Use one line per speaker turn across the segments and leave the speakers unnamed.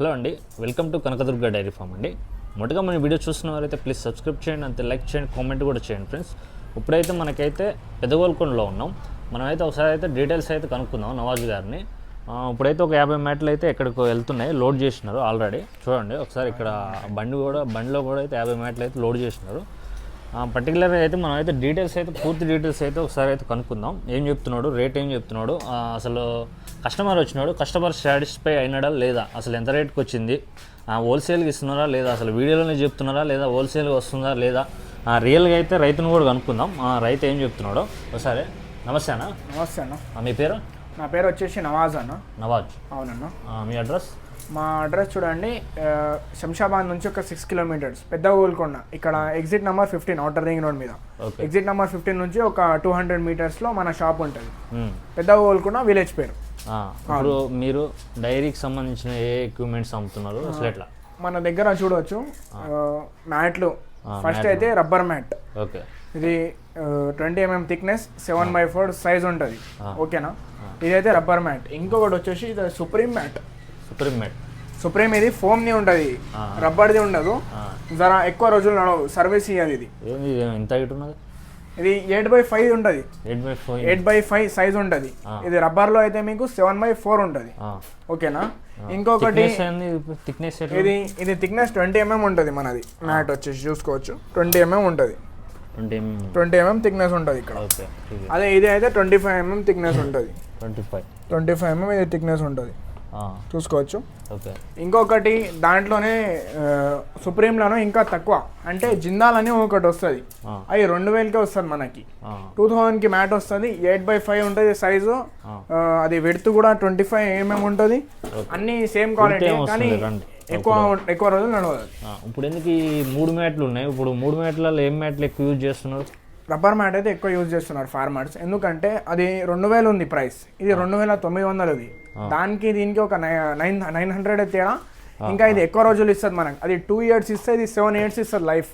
Hello అండి welcome to Kanakadurga dairy farm అండి. మొదటగా మన వీడియో చూస్తున్న వారైతే ప్లీజ్ సబ్స్క్రైబ్ చేయండి అంతే లైక్ చేయండి కామెంట్ కూడా చేయండి ఫ్రెండ్స్. ఇప్పుడైతే మనకైతే పెదగోల్కొండలో ఉన్నాం. మనమైతే ఒకసారి అయితే డీటెయిల్స్ అయితే కనుక్కుందాం నవాజ్ గారిని. ఇప్పుడైతే ఒక యాభై మ్యాట్లు అయితే ఎక్కడికో వెళ్తున్నాయి లోడ్ చేసినారు ఆల్రెడీ. చూడండి ఒకసారి ఇక్కడ బండి కూడా బండిలో కూడా అయితే యాభై మ్యాట్లు అయితే లోడ్ చేసినారు. పర్టికులర్గా అయితే మనం అయితే డీటెయిల్స్ అయితే పూర్తి డీటెయిల్స్ అయితే ఒకసారి అయితే కనుక్కుందాం. ఏం చెప్తున్నాడు? రేట్ ఏం చెప్తున్నాడు? అసలు కస్టమర్ వచ్చినాడు? కస్టమర్ సాటిస్ఫై అయినాడా లేదా? అసలు ఎంత రేట్కి వచ్చింది హోల్సేల్కి ఇస్తున్నారా లేదా? అసలు వీడియోలోనే చెప్తున్నారా లేదా? హోల్సేల్గా వస్తుందా లేదా? రియల్గా అయితే రైతును కూడా కనుక్కుందాం. రైతు ఏం చెప్తున్నాడో? ఒకసారి. నమస్తే అన్న.
నమస్తే అన్న.
మీ పేరు?
నా పేరు వచ్చేసి నవాజ్ అన్న.
నవాజ్.
అవునన్న.
మీ అడ్రస్?
మా అడ్రస్ చూడండి శంషాబాద్ నుంచి ఒక సిక్స్ కిలోమీటర్స్ పెద్ద ఊల్కొండ ఇక్కడ exit number fifteen outer ring road మీద. ఎగ్జిట్ నెంబర్ ఫిఫ్టీన్ నుంచి ఒక టూ హండ్రెడ్ మీటర్స్లో మన షాప్ ఉంటుంది.
మ్.
పెద్ద ఊల్కొండ విలేజ్ పేరు.
ఇప్పుడు మీరు డైరీకి సంబంధించిన ఏ ఎక్విప్మెంట్స్ అమ్ముతున్నారు? అసలు ఎట్లా
మన దగ్గర చూడవచ్చు మ్యాట్లు. ఫస్ట్ అయితే రబ్బర్ మ్యాట్.
ఓకే
ఇది twenty mm thickness seven by four size ఉంటుంది. ఓకేనా ఇదైతే రబ్బర్ మ్యాట్. ఇంకొకటి వచ్చేసి ఇది supreme mat.
Supreme mat
supreme ఇది ఫోమ్ని ఉంటుంది. రబ్బర్ది ఉండదు. జర ఎక్కువ రోజులు నడవదు సర్వీస్ ఇయ్యదు ఇది.
ఎంత ఉన్నది?
ఇది ఎయిట్ బై ఫైవ్ ఉంటుంది
ఎయిట్ బై
ఫైవ్. సైజ్ ఉంటుంది ఇది రబ్బర్లో అయితే మీకు సెవెన్ బై ఫోర్ ఉంటుంది ఓకేనా? ఇంకొకటి
థిక్నెస్
ఇది ఇది థిక్నెస్ ట్వంటీ ఎంఎం ఉంటుంది మనది. మ్యాట్ వచ్చేసి చూసుకోవచ్చు. ట్వంటీ ఎంఎం ఉంటుంది
ట్వంటీ
ఎంఎం. థిక్నెస్ ఉంటుంది ఇక్కడ. అదే ఇది. అయితే ట్వంటీ ఫైవ్ ఎంఎం థిక్నెస్ ఉంటుంది.
Twenty five.
Twenty five mm ఇది థిక్నెస్ ఉంటుంది. చూసుకోవచ్చు. ఇంకొకటి దాంట్లోనే సుప్రీంలోనూ ఇంకా తక్కువ. అంటే జిందాల్ అని ఒకటి వస్తుంది. అవి రెండు వేలకే వస్తుంది మనకి. టూ థౌజండ్కి మ్యాట్ వస్తుంది. ఎయిట్ బై ఫైవ్ ఉంటుంది సైజు. అది విడ్త్ కూడా ట్వంటీ ఫైవ్ ఎంఎం ఉంటుంది. అన్ని సేమ్ క్వాలిటీ కానీ. ఎక్కువ ఎక్కువ రోజులు నడవదు.
ఇప్పుడు ఎందుకు ఈ మూడు మ్యాట్లు ఉన్నాయి? ఇప్పుడు మూడు మ్యాట్లలో ఏం మ్యాట్లు ఎక్కువ యూజ్ చేస్తున్నారు?
రబ్బర్ మ్యాట్ అయితే ఎక్కువ యూజ్ చేస్తున్నారు ఫార్మర్స్ ఎందుకంటే అది రెండు వేలు ఉంది ప్రైస్. ఇది రెండు వేల తొమ్మిది వందలది. దానికి దీనికి ఒక నైన్ నైన్ హండ్రెడ్ తేడా ఇంకా ఇది ఎక్కువ రోజులు ఇస్తుంది మనకి. అది టూ ఇయర్స్ ఇస్తే ఇది సెవెన్ ఇయర్స్ ఇస్తుంది లైఫ్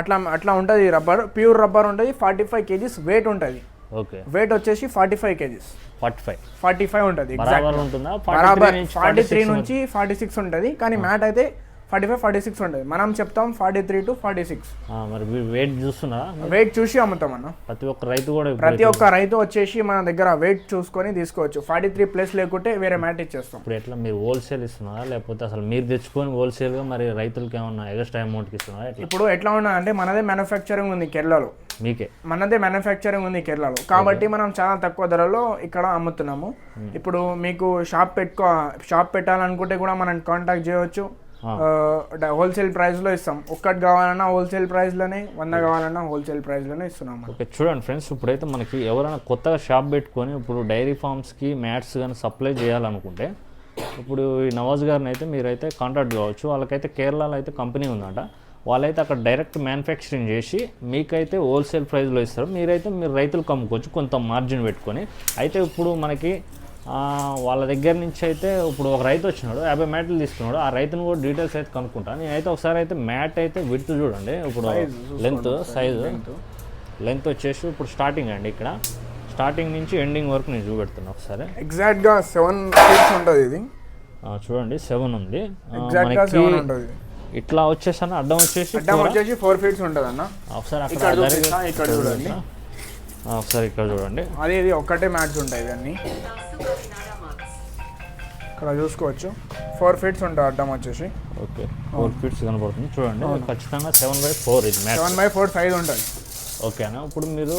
అట్లా అట్లా ఉంటుంది. రబ్బర్ ప్యూర్ రబ్బర్ ఉంటుంది. ఫార్టీ ఫైవ్ కేజీస్ వెయిట్ ఉంటుంది.
ఓకే.
వెయిట్ వచ్చేసి forty five kgs.
Forty five
forty five ఉంటుంది
బరాబర్ ఉంటుందా?
బరాబర్.
43 నుంచి
ఫార్టీ త్రీ
46
నుంచి ఫార్టీ సిక్స్ ఉంటుంది. కానీ మ్యాట్ అయితే ఫార్టీ ఫైవ్ ఫార్టీ సిక్స్ ఉంటుంది. మనం చెప్తాం forty three to forty six.
మరి వెయిట్ చూస్తున్నారా
వెయిట్ చూసి అమ్ముతాం అన్న.
ప్రతి ఒక్క రైతు కూడా
ప్రతి ఒక్క రైతు వచ్చేసి మన దగ్గర వెయిట్ చూసుకొని తీసుకోవచ్చు. ఫార్టీ త్రీ ప్లస్ లేకుంటే వేరే మ్యాట్ ఇచ్చేస్తాం.
ఇప్పుడు ఎట్లా మీరు హోల్సేల్ ఇస్తున్నారా? లేకపోతే అసలు మీరు తెచ్చుకొని హోల్సేల్గా మరి రైతులకి ఏమన్నా ఎక్స్ట్రా అమౌంట్కి ఇస్తున్నారా?
ఇప్పుడు ఎట్లా ఉన్నా అంటే మనదే మ్యానుఫ్యాక్చరింగ్ ఉంది కేరళలో.
మీకే.
మనదే మ్యానుఫ్యాక్చరింగ్ ఉంది కేరళలో. కాబట్టి మనం చాలా తక్కువ ధరలో ఇక్కడ అమ్ముతున్నాము. ఇప్పుడు మీకు షాప్ పెట్టుకో షాప్ పెట్టాలనుకుంటే కూడా మనం కాంటాక్ట్ చేయవచ్చు హోల్సేల్ ప్రైస్లో ఇస్తాం. ఒక్కటి కావాలన్నా హోల్సేల్ ప్రైస్లోనే వంద కావాలన్నా హోల్సేల్ ప్రైస్లోనే ఇస్తున్నాము
ఓకే చూడండి ఫ్రెండ్స్ ఇప్పుడైతే మనకి ఎవరైనా కొత్తగా షాప్ పెట్టుకొని ఇప్పుడు డైరీ ఫార్మ్స్కి మ్యాట్స్ కానీ సప్లై చేయాలనుకుంటే ఇప్పుడు ఈ నవాజ్ గారిని అయితే మీరైతే కాంటాక్ట్ కావచ్చు. వాళ్ళకైతే కేరళలో అయితే కంపెనీ ఉందంట. వాళ్ళైతే అక్కడ డైరెక్ట్ మ్యానుఫ్యాక్చరింగ్ చేసి మీకైతే హోల్సేల్ ప్రైస్లో ఇస్తారు. మీరైతే మీరు రైతులకు అమ్ముకోవచ్చు కొంత మార్జిన్ పెట్టుకొని. అయితే ఇప్పుడు మనకి వాళ్ళ దగ్గర నుంచి అయితే ఇప్పుడు ఒక రైతు వచ్చినాడు యాభై మ్యాట్లు తీసుకున్నాడు. ఆ రైతును కూడా డీటెయిల్స్ అయితే కనుక్కుంటాను నేనైతే ఒకసారి అయితే మ్యాట్ అయితే విడ్త్ చూడండి. ఇప్పుడు లెంత్ సైజు లెంత్. వచ్చేసి ఇప్పుడు స్టార్టింగ్ అండి ఇక్కడ. స్టార్టింగ్ నుంచి ఎండింగ్ వరకు నేను చూపెడుతున్నా ఒకసారి.
ఎగ్జాక్ట్గా సెవెన్ ఫీట్స్ ఉంటుంది ఇది.
చూడండి సెవెన్ ఉంది. మనకి ఇట్లా వచ్చేసాను అడ్డం వచ్చేసి
అడ్డం వచ్చేసి ఫోర్ ఫీట్స్ ఉంటుంది అన్న
ఒకసారి అక్కడ
ఇక్కడ చూడండి.
ఒకసారి ఇక్కడ చూడండి.
అది ఇది ఒక్కటే మ్యాట్స్ ఉంటాయి ఇవన్నీ. ఇక్కడ చూసుకోవచ్చు. ఫోర్ ఫీట్స్ ఉంటాయి అడ్డం వచ్చేసి.
ఓకే ఫోర్ ఫీట్స్ కనబడుతుంది. చూడండి ఖచ్చితంగా సెవెన్ బై ఫోర్ ఇది mat
seven by four size ఉంటుంది.
ఓకేనా? ఇప్పుడు మీరు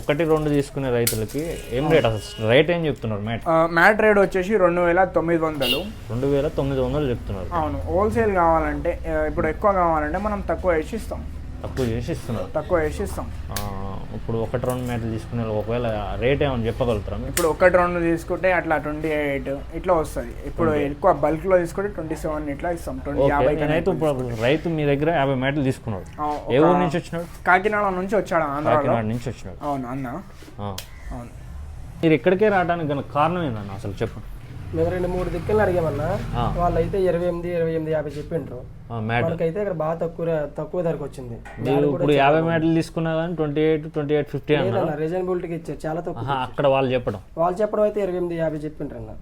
ఒకటి రెండు తీసుకునే రైతులకి ఏం రేట్ అసలు? రేట్ ఏం చెప్తున్నారు మ్యాట్?
మ్యాట్ రేట్ వచ్చేసి రెండు వేల తొమ్మిది వందలు.
రెండు వేల తొమ్మిది వందలు చెప్తున్నారు.
అవును హోల్సేల్ కావాలంటే ఇప్పుడు ఎక్కువ కావాలంటే మనం తక్కువ వేసి ఇస్తాం.
తక్కువ చేసి ఇస్తున్నారు
తక్కువ వేసి ఇస్తాం
ఇప్పుడు ఒకటి రెండు మ్యాట్లు తీసుకునే ఒకవేళ రేట్ ఏమైనా చెప్పగలుగుతారా
ఇప్పుడు ఒకటి రెండు తీసుకుంటే అట్లా ట్వంటీ ఎయిట్ ఇట్లా వస్తుంది. ఇప్పుడు ఎక్కువ బల్క్లో తీసుకుంటే ట్వంటీ సెవెన్ ఇట్లా ఇస్తాం. ట్వంటీ యాభై
ఇప్పుడు రైతు మీ దగ్గర యాభై మ్యాట్లు తీసుకున్నాడు. ఏ ఊరు నుంచి వచ్చినాడు?
కాకినాడ నుంచి వచ్చాడు ఆంధ్రాలో.
కాకినాడ నుంచి వచ్చినాడు.
అవును అన్న. అవును.
మీరు ఎక్కడికే రావడానికి గల కారణం ఏందన్న అసలు చెప్పు
మేము రెండు మూడు దిక్కులు అడిగామన్నా
ఆ.
వాళ్ళైతే ఇరవై ఎనిమిది ఇరవై ఎనిమిది యాభై చెప్పిండ్రు. మనకైతే ఇక్కడ బాగా తక్కువ తక్కువ ధరకు వచ్చింది.
మీరు ఇప్పుడు యాభై మ్యాట్లు తీసుకున్నా కానీ twenty eight twenty eight fifty
లేదన్న రీజనబిలిటీకి ఇచ్చారు. చాలా తక్కువ
అక్కడ వాళ్ళు చెప్పడం.
వాళ్ళు చెప్పడం అయితే ఇరవై ఎనిమిది యాభై చెప్పిండ్రు అన్న.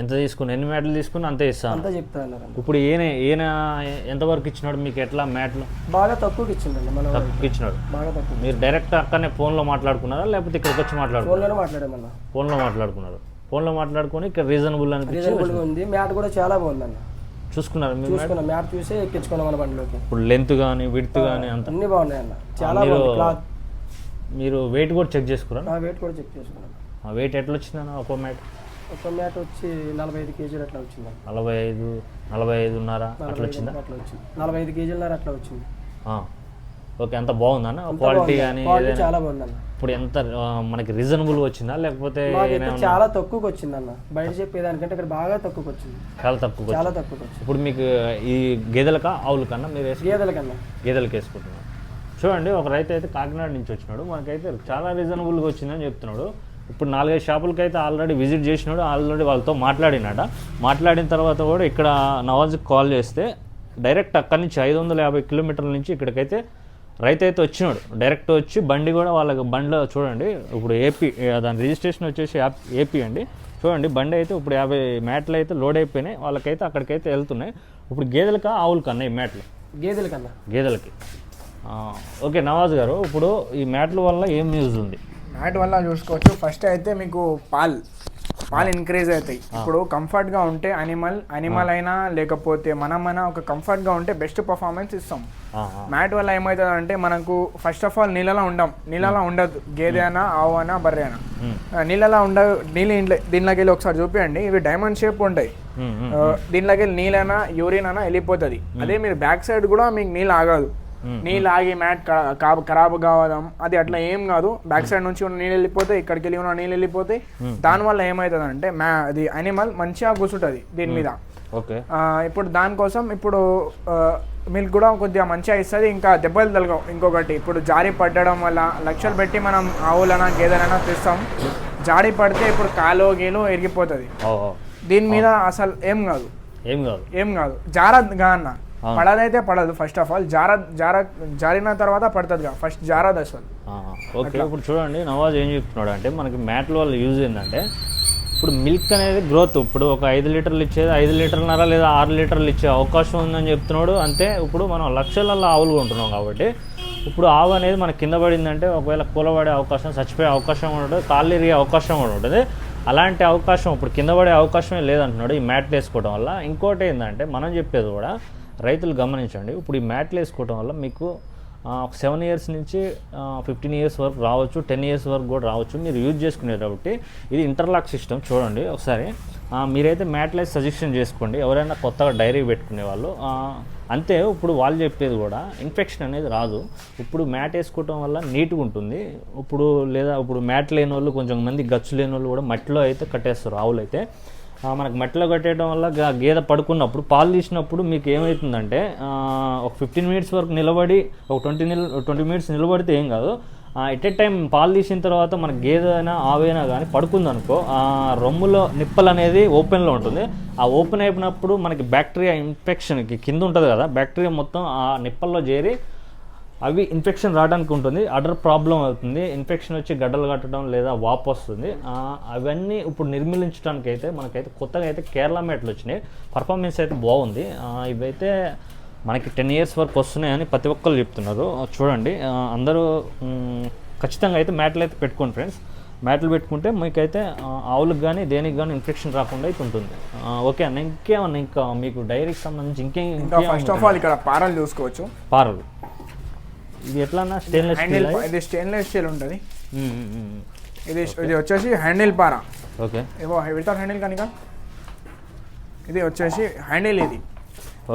ఎంత తీసుకుని ఎన్ని మ్యాట్లు తీసుకుని అంతే ఇస్తాను
అంతా చెప్తా అన్నారు అన్న.
ఇప్పుడు ఈయన ఈయన ఎంతవరకు ఇచ్చినాడు మీకు ఎట్లా మ్యాట్లు?
బాగా తక్కువకి ఇచ్చిండండి మనం
తక్కువ ఇచ్చినాడు.
బాగా తక్కువ
మీరు డైరెక్ట్ అక్కడనే ఫోన్లో మాట్లాడుకున్నారా లేకపోతే ఇక్కడికి వచ్చి మాట్లాడుకున్నారా?
ఫోన్లోనే మాట్లాడామన్న.
ఫోన్లో మాట్లాడుకున్నారు? ఫోన్లో మాట్లాడుకొని ఇక్కడ రీజనబుల్ అనిపించి
రీజనబుల్గా ఉంది. మ్యాట్ కూడా చాలా బాగుందన్న.
చూసుకున్నారు మీరు
చూసుకున్నాం. మ్యాట్? చూసి ఎక్కించుకున్నాం మన బండిలోకి.
ఇప్పుడు లెంత్ కానీ విడ్త్ కానీ అంత.
అన్ని బాగున్నాయి అన్న చాలా
మీరు-
క్లాత్
మీరు వెయిట్ కూడా చెక్ చేసుకున్నారా?
నా వెయిట్ కూడా చెక్ చేసుకున్నాం.
ఆ వెయిట్ ఎట్లా వచ్చిందన్న ఒక మ్యాట్?
ఒక మ్యాట్ వచ్చి నలభై ఐదు కేజీలు అట్లా వచ్చింది
నలభై ఐదు నలభై ఐదున్నర అట్లా వచ్చిందా?
అట్లా వచ్చింది. నలభై ఐదు కేజీలన్నర అట్లా వచ్చింది.
ఓకే అంత బాగుందన్న? క్వాలిటీ కానీ
చాలా బాగుందన్న.
ఇప్పుడు ఎంత మనకి రీజనబుల్ వచ్చిందా? లేకపోతే
చాలా తక్కువకి వచ్చింది అన్న బయట చెప్పేదానికంటే ఇక్కడ బాగా తక్కువకి వచ్చింది.
చాలా తక్కువ
చాలా వచ్చింది.
ఇప్పుడు మీకు ఈ గేదెలకా ఆవుల కన్నా మీరు వేసుకు?
గేదెల కన్నా
గేదెలకు వేసుకుంటున్నారు. చూడండి ఒక రైతు అయితే కాకినాడ నుంచి వచ్చినాడు. మనకైతే చాలా రీజనబుల్గా వచ్చిందని చెప్తున్నాడు. ఇప్పుడు నాలుగైదు షాపులకి అయితే ఆల్రెడీ విజిట్ చేసినాడు. ఆల్రెడీ వాళ్ళతో మాట్లాడినాడ. మాట్లాడిన తర్వాత కూడా ఇక్కడ నవాజ్కి కాల్ చేస్తే డైరెక్ట్ అక్కడి నుంచి ఐదు వందల యాభై కిలోమీటర్ల నుంచి ఇక్కడికైతే రైతు అయితే వచ్చినాడు. డైరెక్ట్ వచ్చి బండి కూడా వాళ్ళకి బండిలో చూడండి. ఇప్పుడు ఏపీ దాని రిజిస్ట్రేషన్ వచ్చేసి యాప్ ఏపీ అండి. చూడండి బండి అయితే ఇప్పుడు యాభై మ్యాట్లు అయితే లోడ్ అయిపోయినాయి. వాళ్ళకైతే అక్కడికైతే వెళ్తున్నాయి. ఇప్పుడు గేదెలకా ఆవులకా అన్న ఈ మ్యాట్లు?
గేదెల కన్నా.
గేదెలకి. ఓకే నవాజ్ గారు ఇప్పుడు ఈ మ్యాట్ల వల్ల ఏం యూజ్ ఉంది?
మ్యాట్ వల్ల చూసుకోవచ్చు. ఫస్ట్ అయితే మీకు పాల్. పాలు ఇంక్రీజ్ అవుతాయి. ఇప్పుడు comfort గా ఉంటే అనిమల్ అనిమల్ అయినా లేకపోతే మనమైనా ఒక comfort గా ఉంటే బెస్ట్ పర్ఫార్మెన్స్ ఇస్తాం. మ్యాట్ వల్ల ఏమవుతుంది అంటే మనకు ఫస్ట్ ఆఫ్ ఆల్ నీళ్ళలో ఉండం. నీళ్ళలో ఉండదు. గేదె అయినా ఆవు అయినా బర్రె అయినా. నీళ్ళలో ఉండ నీళ్ళు ఇంట్లో దీనిలోకి వెళ్ళి ఒకసారి చూపించండి ఇవి డైమండ్ షేప్ ఉంటాయి. దీనిలోకి వెళ్ళి నీళ్ళైనా యూరిన్ అయినా వెళ్ళిపోతుంది. అదే మీరు బ్యాక్ సైడ్ కూడా మీకు నీళ్ళు ఆగదు. నీళ్ళు ఆగి మ్యాట్ ఖరాబ్ కావడం అది అట్లా ఏం కాదు. బ్యాక్ సైడ్ నుంచి ఉన్న నీళ్ళు వెళ్ళిపోతాయి ఇక్కడికి వెళ్ళి ఉన్న నీళ్ళు వెళ్ళిపోతాయి. దానివల్ల ఏమవుతుంది అంటే మ్యా అది అనిమల్ మంచిగా కూర్చుంటుంది దీని మీద.
ఓకే
ఇప్పుడు దానికోసం ఇప్పుడు మిల్క్ కూడా కొద్దిగా మంచిగా ఇస్తుంది ఇంకా దెబ్బలు తలగవు ఇంకొకటి ఇప్పుడు జారి పడ్డడం వల్ల లక్షలు పెట్టి మనం ఆవులైనా గేదెలైనా తెస్తాం. జారి పడితే ఇప్పుడు కాలో గీలో ఎరిగిపోతుంది. దీని మీద అసలు ఏం కాదు.
ఏం కాదు.
ఏం కాదు. జారద్గా అన్న. పడదైతే పడదు ఫస్ట్ ఆఫ్ ఆల్ జార జార జారిన తర్వాత పడుతుందిగా ఫస్ట్ జారదు అసలు
ఆ, ఓకే ఇప్పుడు చూడండి నవాజ్ ఏం చెప్తున్నాడు అంటే మనకి మ్యాట్ల వల్ల యూజ్ ఏంటంటే ఇప్పుడు మిల్క్ అనేది గ్రోత్ ఇప్పుడు ఒక ఐదు లీటర్లు ఇచ్చేది ఐదు లీటర్లన్నర లేదా ఆరు లీటర్లు ఇచ్చే అవకాశం ఉందని చెప్తున్నాడు. అంతే ఇప్పుడు మనం లక్షలలో ఆవులు కొంటున్నాం కాబట్టి ఇప్పుడు ఆవు అనేది మనకి కింద పడిందంటే ఒకవేళ కూలబడే అవకాశం చచ్చిపోయే అవకాశం కూడా ఉంటుంది కాళ్ళు ఇరిగే అవకాశం కూడా ఉంటుంది. అలాంటి అవకాశం ఇప్పుడు కింద పడే అవకాశమే లేదంటున్నాడు ఈ మ్యాట్లు వేసుకోవడం వల్ల. ఇంకోటి ఏంటంటే మనం చెప్పేది కూడా రైతులు గమనించండి. ఇప్పుడు ఈ మ్యాట్లు వేసుకోవడం వల్ల మీకు ఒక సెవెన్ ఇయర్స్ నుంచి ఫిఫ్టీన్ ఇయర్స్ వరకు రావచ్చు టెన్ ఇయర్స్ వరకు కూడా రావచ్చు. మీరు యూజ్ చేసుకునేది కాబట్టి ఇది ఇంటర్లాక్ సిస్టమ్ చూడండి ఒకసారి. మీరైతే మ్యాట్లైజ్ సజెషన్ చేసుకోండి. ఎవరైనా కొత్తగా డైరీ పెట్టుకునే వాళ్ళు అంతే. ఇప్పుడు వాళ్ళు చెప్పేది కూడా ఇన్ఫెక్షన్ అనేది రాదు. ఇప్పుడు మ్యాట్ వేసుకోవటం వల్ల నీట్గా ఉంటుంది. ఇప్పుడు లేదా ఇప్పుడు మ్యాట్ లేని వాళ్ళు కొంచెం మంది గచ్చు లేని వాళ్ళు కూడా మట్టిలో అయితే కట్టేస్తారు ఆవులు అయితే మనకు మెట్లో కట్టేయడం వల్ల గేదె పడుకున్నప్పుడు పాలు తీసినప్పుడు మీకు ఏమవుతుందంటే ఒక ఫిఫ్టీన్ మినిట్స్ వరకు నిలబడి ఒక ట్వంటీ నిల్ ట్వంటీ మినిట్స్ నిలబడితే ఏం కాదు. ఎట్ ఎ టైం పాలు తీసిన తర్వాత మన గేదె అయినా ఆవైనా కానీ పడుకుందనుకో ఆ రొమ్ములో నిప్పలు అనేది ఓపెన్లో ఉంటుంది. ఆ ఓపెన్ అయిపోయినప్పుడు మనకి బ్యాక్టీరియా ఇన్ఫెక్షన్కి కింద ఉంటుంది కదా బ్యాక్టీరియా మొత్తం ఆ నిప్పల్లో చేరి అవి ఇన్ఫెక్షన్ రావడానికి ఉంటుంది. అడర్ ప్రాబ్లం అవుతుంది. ఇన్ఫెక్షన్ వచ్చి గడ్డలు కట్టడం లేదా వాపు వస్తుంది. అవన్నీ ఇప్పుడు నిర్మూలించడానికి అయితే మనకైతే కొత్తగా అయితే కేరళ మ్యాట్లు వచ్చినాయి. పర్ఫార్మెన్స్ అయితే బాగుంది. ఇవైతే మనకి టెన్ ఇయర్స్ వరకు వస్తున్నాయని ప్రతి ఒక్కరు చెప్తున్నారు. చూడండి. అందరూ ఖచ్చితంగా అయితే మ్యాట్లు అయితే పెట్టుకోండి ఫ్రెండ్స్. మ్యాట్లు పెట్టుకుంటే మీకైతే ఆవులకు కానీ దేనికి కానీ ఇన్ఫెక్షన్ రాకుండా అయితే ఉంటుంది. ఓకే అన్న ఇంకేమన్నా ఇంకా మీకు డైరీకి సంబంధించి ఇంకేం
ఇంకా ఫస్ట్ ఆఫ్ ఆల్ ఇక్కడ పారలు చూసుకోవచ్చు.
పారలు. ఇది ఎట్లా అన్న స్టెయిన్లెస్
హ్యాండిల్
స్టీల్
ఇది స్టెయిన్లెస్ స్టీల్ ఉంటుంది. ఇది ఇది వచ్చేసి హ్యాండిల్ పార.
ఓకే
వితౌట్ హ్యాండిల్ కానీ ఇది వచ్చేసి హ్యాండిల్ ఇది.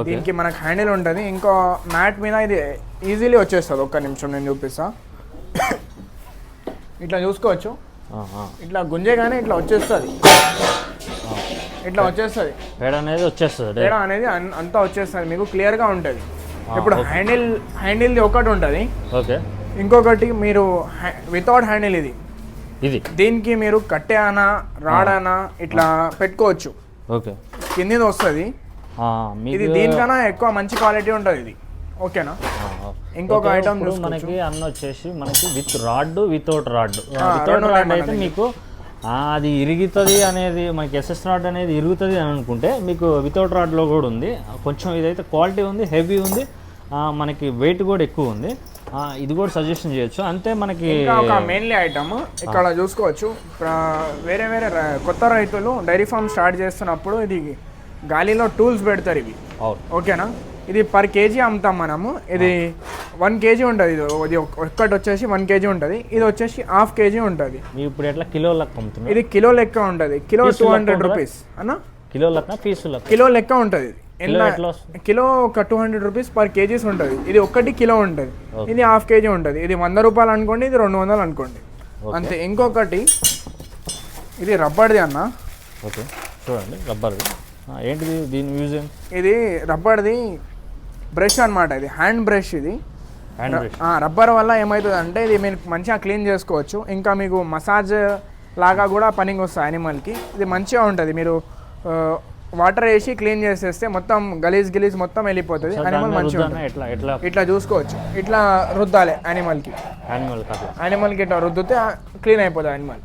దీనికి మనకు హ్యాండిల్ ఉంటుంది. ఇంకో మ్యాట్ మీద ఇది ఈజీలీ వచ్చేస్తుంది. ఒక్క నిమిషం నేను చూపిస్తా. ఇట్లా చూసుకోవచ్చు. ఇట్లా గుంజేగానే ఇట్లా వచ్చేస్తుంది. ఇట్లా వచ్చేస్తుంది.
పేడ అనేది వచ్చేస్తుంది
తేడా అనేది అన్- అంతా వచ్చేస్తుంది. మీకు క్లియర్గా ఉంటుంది. ఇప్పుడు హ్యాండిల్ హ్యాండిల్ది ఒకటి ఉంటుంది.
ఓకే.
ఇంకొకటి మీరు వితౌట్ హ్యాండిల్ ఇది.
ఇది.
దీనికి మీరు కట్టె అనా రాడ్ అనా ఇట్లా పెట్టుకోవచ్చు.
ఓకే.
కిందిది వస్తుంది. ఇది దీనికన్నా ఎక్కువ మంచి క్వాలిటీ ఉంటుంది ఇది. ఓకేనా. ఇంకొక చూసుకోవచ్చు.
మనకి అన్న వచ్చేసి మనకి with rod without rod without
రెండు
అయితే. మీకు అది ఇరుగుతుంది అనేది మనకి ఎస్ఎస్ రాడ్ అనేది ఇరుగుతుంది అని అనుకుంటే మీకు వితౌట్ రాడ్లో కూడా ఉంది. కొంచెం ఇదైతే క్వాలిటీ ఉంది హెవీ ఉంది. మనకి వెయిట్ కూడా ఎక్కువ ఉంది. ఇది కూడా సజెషన్ చేయొచ్చు. అంతే మనకి
ఒక మెయిన్లీ ఐటమ్ ఇక్కడ చూసుకోవచ్చు. వేరే వేరే కొత్త రైతులు డైరీ ఫామ్ స్టార్ట్ చేస్తున్నప్పుడు ఇది గాలిలో టూల్స్ పెడతారు ఇవి. ఓకేనా ఇది పర్ కేజీ అమ్ముతాం మనము. ఇది వన్ కేజీ ఉంటుంది. ఇది ఇది ఒక్- ఒక్కటి వచ్చేసి వన్ కేజీ ఉంటుంది. ఇది వచ్చేసి హాఫ్ కేజీ ఉంటుంది.
ఇప్పుడు ఎట్లా కిలో లెక్క
ఇది కిలో లెక్క ఉంటుంది. Kilo two hundred? రూపీస్ అన్న?
కిలో లెక్క పీసు లెక్క?
కిలో లెక్క ఉంటుంది ఇది.
కిలో
ఒక two hundred rupees per kgs ఉంటుంది. ఇది ఒక్కటి కిలో ఉంటుంది. ఇది హాఫ్ కేజీ ఉంటుంది. ఇది వంద రూపాయలు అనుకోండి ఇది రెండు వందలు అనుకోండి. అంతే. ఇంకొకటి ఇది రబ్బర్ది అన్న.
ఓకే. చూడండి రబ్బర్ది. ఏంటిది దీని యూజ్
ఇది రబ్బర్ది బ్రష్ అన్నమాట ఇది. హ్యాండ్ బ్రష్ ఇది. రబ్బర్ వల్ల ఏమవుతుంది అంటే ఇది మీరు మంచిగా క్లీన్ చేసుకోవచ్చు. ఇంకా మీకు మసాజ్ లాగా కూడా పనికి వస్తుంది యానిమల్కి ఇది మంచిగా ఉంటుంది. మీరు వాటర్ వేసి క్లీన్ చేసేస్తే మొత్తం గలీజ్ గిలీజ్ మొత్తం వెళ్ళిపోతుంది. యానిమల్ మంచిగా
ఎట్లా
ఇట్లా చూసుకోవచ్చు. ఇట్లా రుద్దాలి యానిమల్కి
యానిమల్ అట్లా.
యానిమల్కి ఇట్లా రుద్దితే క్లీన్ అయిపోతుంది యానిమల్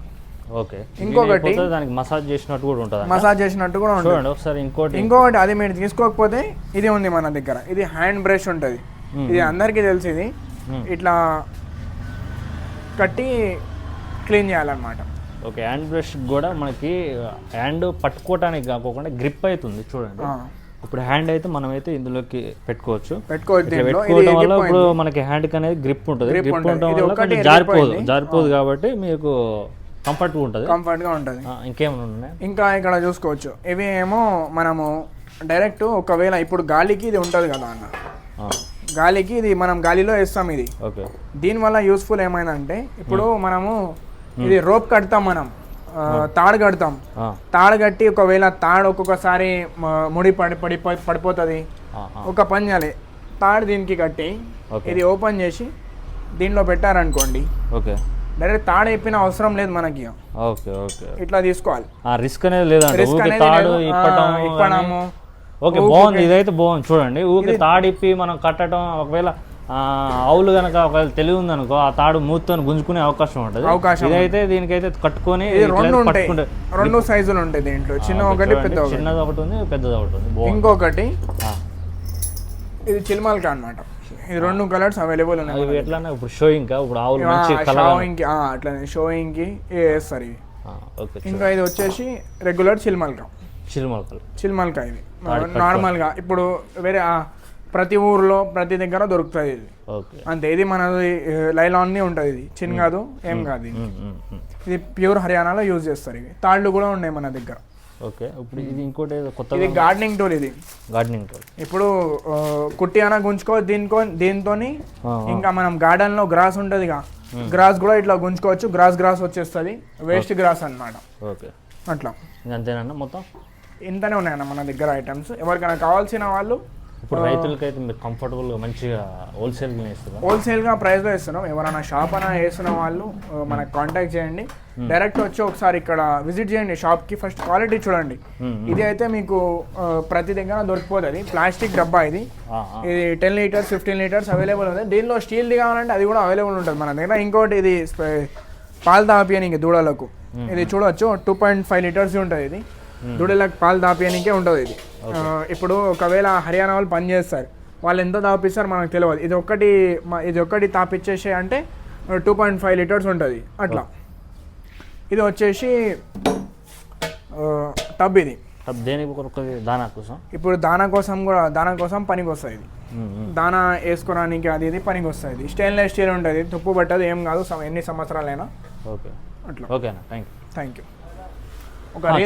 ఓకే.
ఇంకొకటి-
దానికి మసాజ్ చేసినట్టు కూడా ఉంటుంది
మసాజ్ చేసినట్టు కూడా ఉంటుంది.
ఒకసారి ఇంకోటి.
ఇంకొకటి అది మీరు తీసుకోకపోతే ఇది ఉంది మన దగ్గర. ఇది హ్యాండ్ బ్రష్ ఉంటుంది. ఇది అందరికీ తెలుసు ఇది. ఇట్లా కట్టి క్లీన్ చేయాలన్నమాట.
ఓకే హ్యాండ్ బ్రష్ కూడా మనకి హ్యాండ్ పట్టుకోవటానికి కాకుండా గ్రిప్ అవుతుంది చూడండి. ఇప్పుడు హ్యాండ్ అయితే మనం అయితే ఇందులోకి పెట్టుకోవచ్చు పెట్టుకోవడం వల్ల. ఇప్పుడు మనకి హ్యాండ్ అనేది గ్రిప్ ఉంటుంది. గ్రిప్
ఉంటుంది.
ఉండడం
ఇది
వల్ల కొంచెం జారిపోదు. జారిపోదు కాబట్టి మీకు కంఫర్ట్గా ఉంటుంది.
కంఫర్ట్గా ఉంటుంది.
ఆ, ఇంకేమైనా ఉన్నాయి?
ఇంకా ఇక్కడ చూసుకోవచ్చు. ఇవి ఏమో మనము డైరెక్ట్ ఒకవేళ ఇప్పుడు గాలికి ఇది ఉంటుంది కదా అన్న. గాలికి ఇది మనం గాలిలో వేస్తాం ఇది.
ఓకే.
దీనివల్ల యూస్ఫుల్ ఏమైందంటే ఇప్పుడు మనము ఇది రోప్ కడతాం మనం. తాడు కడతాం. తాడు కట్టి ఒకవేళ తాడు ఒక్కొక్కసారి ముడి పడి పడి పడిపోతుంది. ఒక పని చేయాలి. తాడు దీనికి కట్టి. ఇది ఓపెన్ చేసి దీనిలో పెట్టారనుకోండి.
ఓకే.
డైరెక్ట్ తాడు అయిపోయిన అవసరం లేదు మనకి.
Okay okay.
ఇట్లా తీసుకోవాలి.
ఆ రిస్క్ అనేది లేదండి తాడు
ఇప్పడము.
ఓకే బాగుంది. ఇదైతే బాగుంది. చూడండి. ఊరికే తాడు ఇప్పి మనం కట్టడం ఒకవేళ ఆవులు కనుక ఒకవేళ తెలివి ఉందనుకో ఆ తాడు మూతతో గుంజుకునే అవకాశం ఉంటుంది.
అవకాశం
ఇదైతే దీనికైతే కట్టుకొని
రెండు ఉంటాయి. రెండు సైజులు ఉంటాయి దీంట్లో. చిన్న ఒకటి పెద్ద
చిన్నది ఒకటి ఉంది పెద్దది ఒకటి ఉంది.
ఇంకొకటి ఇది చిల్మల్కా అన్నమాట. ఇది రెండు కలర్స్ అవైలబుల్ ఉన్నాయి
ఎట్లా ఇప్పుడు షోయింగ్ ఇప్పుడు ఆవులు మంచి
షోయింగ్ అట్లనే. షోయింగ్కి వేస్తారు ఇవి. ఇంకా ఇది వచ్చేసి రెగ్యులర్ చిల్మల్కా
చిరుమలకలు
చిల్మల్కా ఇది. నార్మల్గా ఇప్పుడు వేరే ప్రతి ఊర్లో ప్రతి దగ్గర దొరుకుతుంది ఇది. అంతే ఇది మనది లైలాన్ ఉంటుంది ఇది. చిన్న కాదు ఏం కాదు ఇది. ప్యూర్ హర్యానాలో యూజ్ చేస్తారు ఇవి. తాళ్ళు కూడా ఉన్నాయి మన దగ్గర.
ఓకే ఇప్పుడు ఇది ఇంకోటి ఏదో కొత్తగా
ఇది గార్డెనింగ్ టూల్ ఇది.
Gardening tool.
ఇప్పుడు కుట్టి అన గుంజుకో దీనికో దీంతోని ఇంకా మనం గార్డెన్లో గ్రాస్ ఉంటదిగా గ్రాస్ కూడా ఇట్లా గుంజుకోవచ్చు గ్రాస్ గ్రాస్ వచ్చేస్తుంది. వేస్ట్ గ్రాస్ అన్నమాట.
ఓకే.
అట్లా.
అంతేనన్నా మొత్తం?
ఇంతనే ఉన్నాయన్న మన దగ్గర ఐటమ్స్ ఎవరికైనా కావాల్సిన వాళ్ళు
ఇప్పుడు రైతులకైతే మీరు కంఫర్టబుల్గా మంచిగా హోల్సేల్గా
హోల్సేల్గా ప్రైస్లో ఇస్తున్నాం. ఎవరైనా షాప్ అయినా వేస్తున్న వాళ్ళు మనకు కాంటాక్ట్ చేయండి. డైరెక్ట్ వచ్చి ఒకసారి ఇక్కడ విజిట్ చేయండి షాప్కి. ఫస్ట్ క్వాలిటీ చూడండి.
Hmm.
ఇది అయితే మీకు ప్రతి దగ్గర దొరికిపోతుంది. ప్లాస్టిక్ డబ్బా ఇది. ఇది ten litres fifteen litres available ఉంది. దీనిలో స్టీల్ది కావాలంటే అది కూడా అవైలబుల్ ఉంటుంది మన దగ్గర. ఇంకోటి ఇది పాలు దాపియనికి దూడలకు. ఇది చూడవచ్చు టూ పాయింట్ ఫైవ్ లీటర్స్ ఉంటుంది ఇది. దూడలకు పాలు దాపియనికే ఉంటుంది ఇది. ఇప్పుడు ఒకవేళ హర్యానా వాళ్ళు పని చేస్తారు వాళ్ళు ఎంత తాపిస్తారు మనకు తెలియదు ఇది ఒక్కటి ఇది ఒక్కటి తాపిచ్చేసి అంటే టూ పాయింట్ ఫైవ్ లీటర్స్ ఉంటుంది. అట్లా. ఇది వచ్చేసి టబ్ ఇది.
దానా కోసం?
ఇప్పుడు దానా కోసం కూడా దానా కోసం పనికి వస్తుంది ఇది. దానా వేసుకోవడానికి అది ఇది పనికి వస్తుంది స్టెయిన్లెస్ స్టీల్ ఉంటుంది. తుప్పు పట్టదు ఏం కాదు ఎన్ని సంవత్సరాలైనా.
ఓకే.
అట్లా.
ఓకేనా థ్యాంక్ యూ
థ్యాంక్ యూ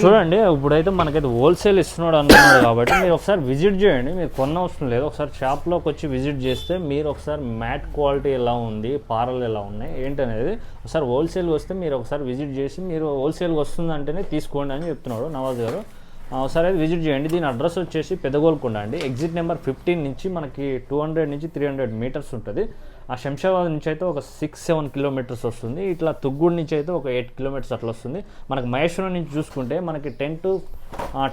చూడండి ఇప్పుడైతే మనకైతే హోల్సేల్ ఇస్తున్నాడు అనుకున్నాడు కాబట్టి మీరు ఒకసారి విజిట్ చేయండి. మీరు కొన్న అవసరం లేదు. ఒకసారి షాప్లోకి వచ్చి విజిట్ చేస్తే మీరు ఒకసారి మ్యాట్ క్వాలిటీ ఎలా ఉంది పారలు ఎలా ఉన్నాయి ఏంటనేది ఒకసారి హోల్సేల్ వస్తే మీరు ఒకసారి విజిట్ చేసి మీరు హోల్సేల్ వస్తుంది అంటేనే తీసుకోండి అని చెప్తున్నాడు నవాజ్ గారు. ఒకసారి అయితే విజిట్ చేయండి. దీని అడ్రస్ వచ్చేసి పెదగోల్కొండ అండి. ఎగ్జిట్ నెంబర్ ఫిఫ్టీన్ నుంచి మనకి టూ హండ్రెడ్ నుంచి త్రీ హండ్రెడ్ మీటర్స్ ఉంటుంది. ఆ శంషాబాద్ నుంచి అయితే ఒక సిక్స్ సెవెన్ కిలోమీటర్స్ వస్తుంది. ఇట్లా తుగ్గూడు నుంచి అయితే ఒక ఎయిట్ కిలోమీటర్స్ అట్లా వస్తుంది. మనకి మహేశ్వరం నుంచి చూసుకుంటే మనకి టెన్ టు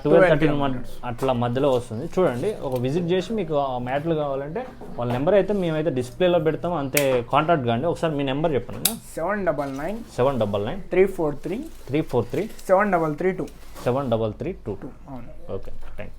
ట్వెల్వ్ థర్టీన్ అట్లా మధ్యలో వస్తుంది. చూడండి ఒక విజిట్ చేసి మీకు ఆ మ్యాట్లు కావాలంటే వాళ్ళ నెంబర్ అయితే మేమైతే డిస్ప్లేలో పెడతాం. అంతే కాంటాక్ట్ కాండి. ఒకసారి మీ నెంబర్ చెప్పండి
seven double nine
seven double nine
three four three
three four three
seven double three two
seven double three two two. Okay thank